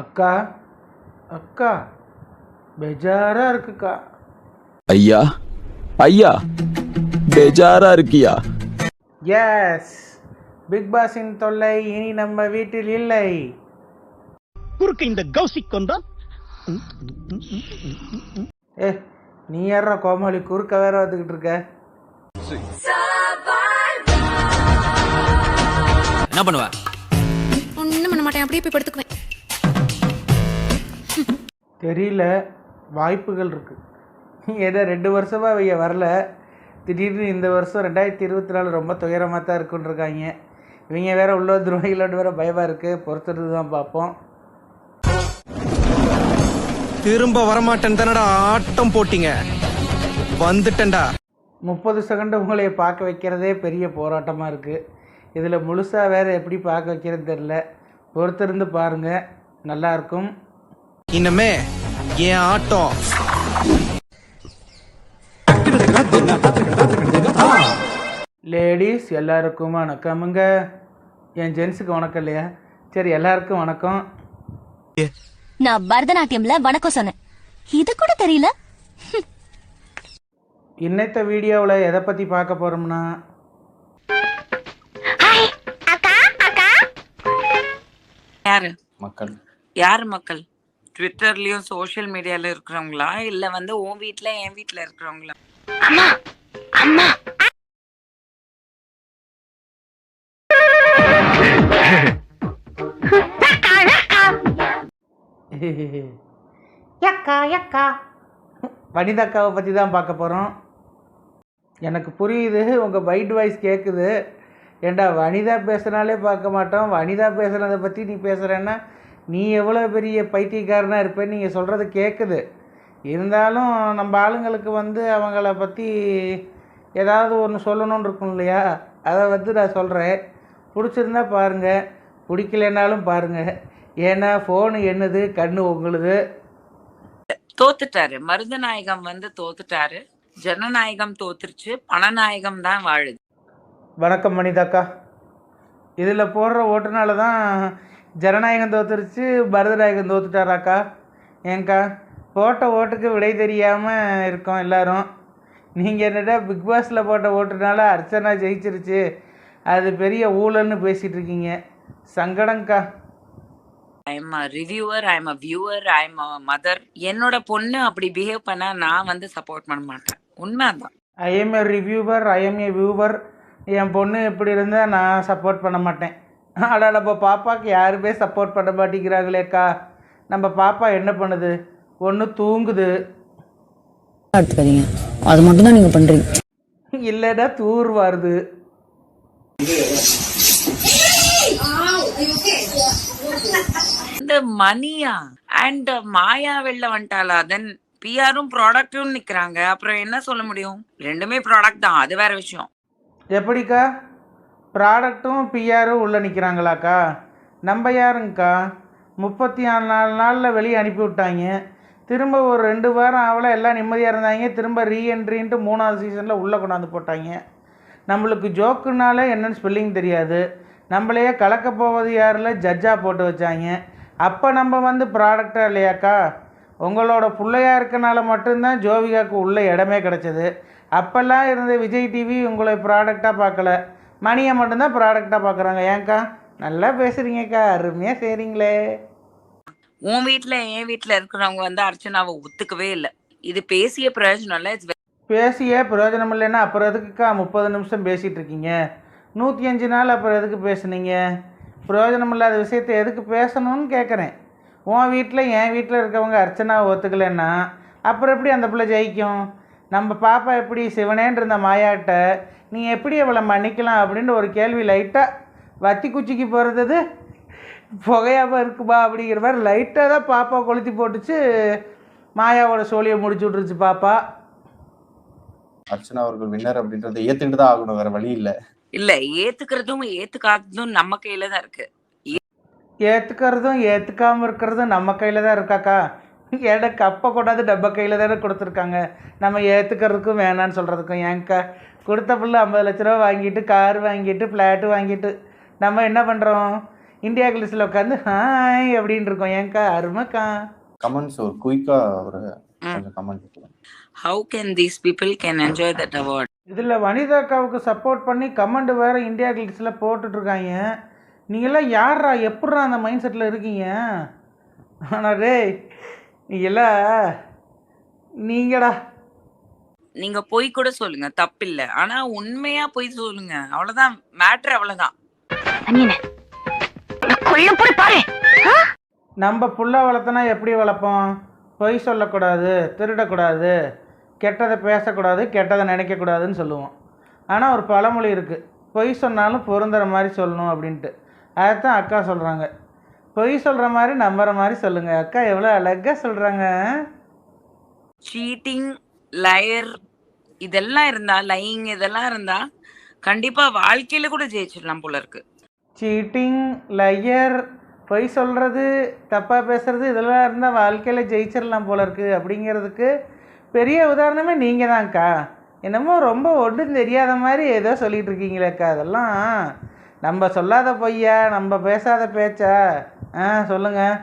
அக்கா அக்கா பெஜாரா இருக்குக்கா. ஐயா ஐயா பேஜாரா இருக்கியா? எஸ் பிக் பாஸின் தொல்லை இனி நம்ம வீட்டில் இல்லை. குறுக்கு இந்த கௌசிக் கொண்டான் ஏ நீ யாரா கோமாளி? குறுக்க வேற வந்துக்கிட்டு இருக்க. என்ன பண்ணுவ ஒன்றும் பண்ண மாட்டேன். அப்படியே போய் படுத்துக்குவேன். தெரியல வாய்ப்புகள் இருக்கு. ஏன்னா ரெண்டு வருஷமா அவங்க வரல. திடீர்னு இந்த வருஷம் ரெண்டாயிரத்தி இருபத்தி நாலு ரொம்ப துயரமாக தான் இருக்குன்னு இருக்காங்க. இவங்க வேற உள்ள துரோகிகளோடு வேற பயமாக இருக்குது பொறுத்துட்டு தான் பார்ப்போம். திரும்ப வரமாட்டேன் தானடா ஆட்டம் போட்டீங்க. வந்துட்டேன்டா. முப்பது செகண்ட் உங்களை பார்க்க வைக்கிறதே பெரிய போராட்டமாக இருக்குது இதில் முழுசாக வேறு எப்படி பார்க்க வைக்கிறது தெரில பொறுத்திருந்து பாருங்கள் நல்லாயிருக்கும் இனிமே என் ஆட்டம் லேடிஸ் எல்லாருக்கும் வணக்கமுங்க. என் ஜென்ஸுக்கு வணக்கம் இல்லையா? சரி எல்லாருக்கும் வணக்கம். நான் பரதநாட்டியம்ல வணக்கம் சொன்னேன். இது கூட தெரியல. இன்னத்த வீடியோவில் எதை பற்றி பார்க்க போகிறோம்னா யாரு? மக்கள். யாரு மக்கள்? ட்விட்டர்லயும் சோஷியல் மீடியால இருக்கிறவங்களா? இல்ல வந்து உன் வீட்ல என் வீட்ல இருக்கிறவங்களா? யக்கா யக்கா வனிதாக்காவை பற்றி தான் பார்க்க போகிறோம் எனக்கு புரியுது உங்கள் பைட் வாய்ஸ் கேட்குது ஏண்டா வனிதா பேசுனாலே பார்க்க மாட்டோம். வனிதா பேசுனதை பற்றி நீ பேசுகிறேன்னா நீ எவ்வளோ பெரிய பைத்தியக்காரனாக இருப்பேன்னு நீங்கள் சொல்கிறது கேட்குது இருந்தாலும் நம்ம ஆளுங்களுக்கு வந்து அவங்கள பற்றி ஏதாவது ஒன்று சொல்லணும்னு இருக்கும் இல்லையா? அதை வந்து நான் சொல்கிறேன் பிடிச்சிருந்தா பாருங்கள் பிடிக்கலனாலும் பாருங்கள் ஏன்னா ஃபோனு என்னது? கண்ணு உங்களுது. தோத்துட்டாரு. மருதநாயகம் வந்து தோத்துட்டாரு. ஜனநாயகம் தோத்துருச்சு. பணநாயகம் தான் வாழுது. வணக்கம் மணிதாக்கா. இதில் போடுற ஓட்டுனால தான் ஜனநாயகம் தோத்துருச்சு பரதநாயகம் தோத்துட்டாராக்கா? ஏங்க்கா போட்ட ஓட்டுக்கு விடை தெரியாமல் இருக்கோம் எல்லாரும். நீங்கள் என்னடா பிக் பாஸில் போட்ட ஓட்டுனால அர்ச்சனா ஜெயிச்சிருச்சு. அது பெரிய ஊழல்னு பேசிகிட்டு இருக்கீங்க. சங்கடங்க்கா I am a reviewer I am a viewer I am a mother என்னோட பொண்ணு அப்படி பிஹேவ் பண்ணா நான் வந்து சப்போர்ட் பண்ண மாட்டேன். உண்மைதான். I am a reviewer I am a viewer என் பொண்ணு எப்படி இருந்தால் நான் சப்போர்ட் பண்ண மாட்டேன். ஆனால் நம்ம பாப்பாவுக்கு யாருமே சப்போர்ட் பண்ண மாட்டேங்கிறாங்களேக்கா நம்ம பாப்பா என்ன பண்ணுது? ஒன்று தூங்குது. எடுத்துக்காதீங்க அது மட்டும் தான் நீங்க பண்றீங்க. இல்லைன்னா தூர் வருது. இந்த மணியா அண்ட் மாயா வெளில வந்துட்டாளா? தென் பிஆரும் ப்ராடக்ட்டும் நிக்கிறாங்க. அப்புறம் என்ன சொல்ல முடியும்? ரெண்டுமே ப்ராடக்ட் தான். அது வேற விஷயம். எப்படிக்கா? ப்ராடக்ட்டும் பிஆரும் உள்ளே நிற்கிறாங்களாக்கா நம்ம யாருங்கக்கா? முப்பத்தி நாலு நாலு நாளில் வெளியே அனுப்பி விட்டாங்க திரும்ப ஒரு ரெண்டு வாரம் ஆகல எல்லாம் நிம்மதியாக இருந்தாங்க. திரும்ப ரீஎன்ட்ரின்ட்டு மூணாவது சீசனில் உள்ளே கொண்டாந்து போட்டாங்க. நம்மளுக்கு ஜோக்குனால என்னென்னு ஸ்பெல்லிங் தெரியாது. நம்மளையே கலக்க போவது யாரில்? ஜட்ஜாக போட்டு வச்சாங்க. அப்போ நம்ம வந்து ப்ராடக்டாக இல்லையாக்கா? உங்களோட பிள்ளையா இருக்கனால மட்டும்தான் ஜோவிகாவுக்கு உள்ள இடமே கிடச்சிது. அப்போல்லாம் இருந்த விஜய் டிவி உங்களை ப்ராடக்டாக பார்க்கல. மணியை மட்டும்தான் ப்ராடக்டாக பார்க்குறாங்க. ஏன்க்கா நல்லா பேசுகிறீங்கக்கா அருமையாக செய்கிறீங்களே உன் வீட்ல என் வீட்ல இருக்கிறவங்க வந்து அர்ச்சனாவை ஒத்துக்கவே இல்லை. இது பேசிய பிரயோஜனம் இல்லை. பேசியே பிரயோஜனம் இல்லைன்னா அப்புறம் எதுக்குக்கா முப்பது நிமிஷம் பேசிகிட்டு இருக்கீங்க? நூற்றி அஞ்சு நாள் அப்புறம் எதுக்கு பேசுனீங்க? பிரயோஜனம் இல்லாத விஷயத்தை எதுக்கு பேசணும்னு கேட்குறேன் உன் வீட்டில் என் வீட்டில் இருக்கவங்க அர்ச்சனாவை ஒத்துக்கலைன்னா அப்புறம் எப்படி அந்த பிள்ளை ஜெயிக்கும்? நம்ம பாப்பா எப்படி சிவனேன்னு இருந்த மாயாட்ட நீ எப்படி அவளை மன்னிக்கலாம் அப்படின்னு ஒரு கேள்வி லைட்டாக வத்தி குச்சிக்கு போகிறது புகையாமல் இருக்குமா அப்படிங்கிற மாதிரி லைட்டாக தான் பாப்பா கொளுத்தி போட்டுச்சு. மாயாவோட சோழியை முடிச்சு விட்ருச்சு பாப்பா. அர்ச்சனா அவர்கள் வின்னர் அப்படின்றத ஏத்துக்கிட்டு தான் ஆகணும் வேற வழி இல்ல. இல்ல ஏத்துக்கிறதும் ஏத்துக்காததும் நம்ம கையில தான் இருக்கு. ஏற்றுக்கிறதும் ஏற்றுக்காமல் இருக்கிறதும் நம்ம கையில் தான் இருக்காக்கா ஏடா கப்பை கொண்டாந்து டப்பா கையில் தானே கொடுத்துருக்காங்க? நம்ம ஏற்றுக்கிறதுக்கும் வேணான்னு சொல்கிறதுக்கும் ஏங்க்கா கொடுத்த புள்ள ஐம்பது லட்ச ரூபா வாங்கிட்டு கார் வாங்கிட்டு ஃப்ளாட்டு வாங்கிட்டு நம்ம என்ன பண்ணுறோம் இந்தியா கிளிஸில் உட்காந்து ஹாய் அப்படின்னு இருக்கோம். ஏங்க்கா அருமைக்கா. கமெண்ட்ஸ் ஒரு குயிக்கா ஒரு கொஞ்சம் comment how can these people can enjoy that award இதில் வனிதாக்காவுக்கு சப்போர்ட் பண்ணி கமெண்ட் வேறு இந்தியா கிளிக்ஸில் போட்டுட்ருக்காங்க. நீங்களாம் யாரா எப்பட்றா அந்த மைண்ட் செட்டில் இருக்கீங்க ஆனால் டேய் நீங்களாம் நீங்கடா. நீங்க பொய் கூட சொல்லுங்க தப்பில்ல. ஆனா உண்மையா பொய் சொல்லுங்க. அவ்வளவுதான். மேட்ரு அவ்வளவுதான். நம்ம புள்ள வளர்த்தனா எப்படி வளர்ப்போம்? பொய் சொல்லக்கூடாது திருடக்கூடாது கெட்டதை பேசக்கூடாது கெட்டதை நினைக்கக்கூடாதுன்னு சொல்லுவோம். ஆனால் ஒரு பழமொழி இருக்குது பொய் சொன்னாலும் பொருந்துற மாதிரி சொல்லணும் அப்படின்ட்டு. அதைத்தான் அக்கா சொல்கிறாங்க பொய் சொல்கிற மாதிரி நம்புற மாதிரி சொல்லுங்கள் அக்கா எவ்வளோ அழகாக சொல்கிறாங்க சீட்டிங் லயர் இதெல்லாம் இருந்தா லைங் இதெல்லாம் இருந்தா கண்டிப்பா வாழ்க்கையில கூட ஜெயிச்சிடலாம் போல இருக்கு. சீட்டிங் லயர் பொய் சொல்கிறது தப்பாக பேசுறது இதெல்லாம் இருந்தால் வாழ்க்கையில் ஜெயிச்சிடலாம் போல இருக்குது அப்படிங்கிறதுக்கு பெரிய உதாரணமே நீங்கள் தான்க்கா என்னமோ ரொம்ப ஒன்றும் தெரியாத மாதிரி ஏதோ சொல்லிட்டு இருக்கீங்களேக்கா அதெல்லாம். நம்ம சொல்லாத பொய்யா நம்ம பேசாத பேச்சா? ஆ சொல்லுங்கள்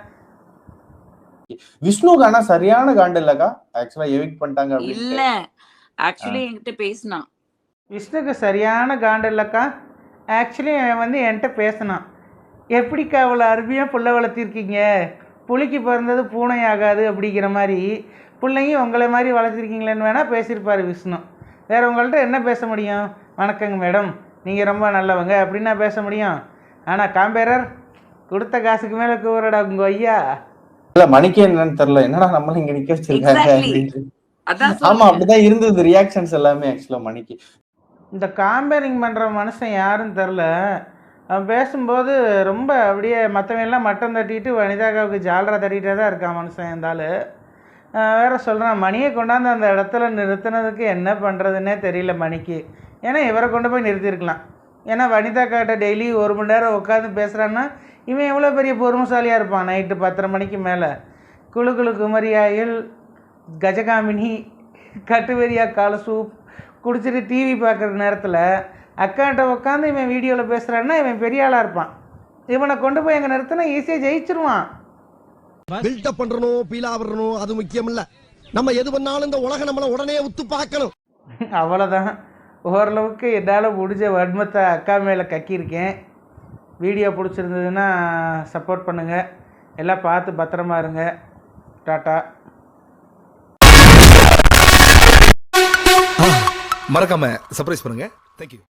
விஷ்ணுக்கு ஆனா சரியான காண்டு இல்லக்கா? ஆக்சுவலா எவிக் பண்ணிட்டாங்க இல்ல. ஆக்சுவலி என்கிட்ட பேசினான். விஷ்ணுக்கு சரியான காண்டு இல்லைக்கா. ஆக்சுவலி அவன் வந்து என்கிட்ட பேசினான். எப்படிக்கா அவ்வளோ அருமையாக புள்ள வளர்த்திருக்கீங்க? புலிக்கு பிறந்தது பூனை ஆகாது அப்படிங்கிற மாதிரி. பிள்ளையும் உங்களை மாதிரி வளர்த்திருக்கீங்களேன்னு வேணால் பேசியிருப்பார் விஷ்ணு. வேறு உங்கள்கிட்ட என்ன பேச முடியும்? வணக்கங்க மேடம். நீங்கள் ரொம்ப நல்லவங்க. அப்படின்னா பேச முடியும். ஆனால் காம்பேரர் கொடுத்த காசுக்கு மேலே கூறடா உங்கள் ஐயா. இல்ல மணிக்கே என்னன்னு தெரியல. என்னடா நம்மள இங்க நிக்க வச்சிருக்காங்க ஆமா. அப்படிதான் இருந்தது ரியாக்ஷன்ஸ் எல்லாமே ஆக்சுவலா மணிக்கு. இந்த காம்பேரிங் பண்ணுற மனுஷன் யாருன்னு தெரில அவன் பேசும்போது ரொம்ப அப்படியே மற்றவங்க எல்லாம் மட்டம் தட்டிட்டு வனிதாக்காவுக்கு ஜாலரா தட்டிகிட்டே தான் இருக்கான் மனுஷன் இருந்தாலும் வேற சொல்கிறான் மணியை கொண்டாந்து அந்த இடத்துல நிறுத்தினதுக்கு என்ன பண்ணுறதுன்னே தெரியல மணிக்கு. ஏன்னா இவரை கொண்டு போய் நிறுத்தியிருக்கலாம். ஏன்னா வனிதாக்காட்ட டெய்லி ஒரு மணி நேரம் உட்காந்து பேசுகிறான்னா இவன் எவ்வளோ பெரிய பொறுமைசாலியாக இருப்பான் நைட்டு பத்தரை மணிக்கு மேலே. குழு குழு குமரியாயில் கஜகாமினி கட்டுவரியா கால சூப் குடிச்சிட்டு டிவி பார்க்குற நேரத்தில் அக்காட்ட உட்காந்து இவன் வீடியோவில் பேசுகிறான்னா இவன் பெரிய ஆளாக இருப்பான். இவனை கொண்டு போய் எங்கே நிறுத்தினா ஈஸியாக ஜெயிச்சிருவான். பில்டப் பண்றணும் பீலா விடணும் அது முக்கியம் இல்ல நம்ம எது பண்ணாலும் இந்த உலகம் நம்மள உடனே உத்து பார்க்கணும். அவ்வளோதான் ஓரளவுக்கு என்னால் முடிஞ்ச வன்மத்தை அக்கா மேலே கக்கியிருக்கேன். வீடியோ பிடிச்சிருந்ததுன்னா சப்போர்ட் பண்ணுங்கள் எல்லாம் பார்த்து பத்திரமா இருங்க. டாட்டா. மறக்காம சர்ப்ரைஸ் பண்ணுங்க. தேங்க்யூ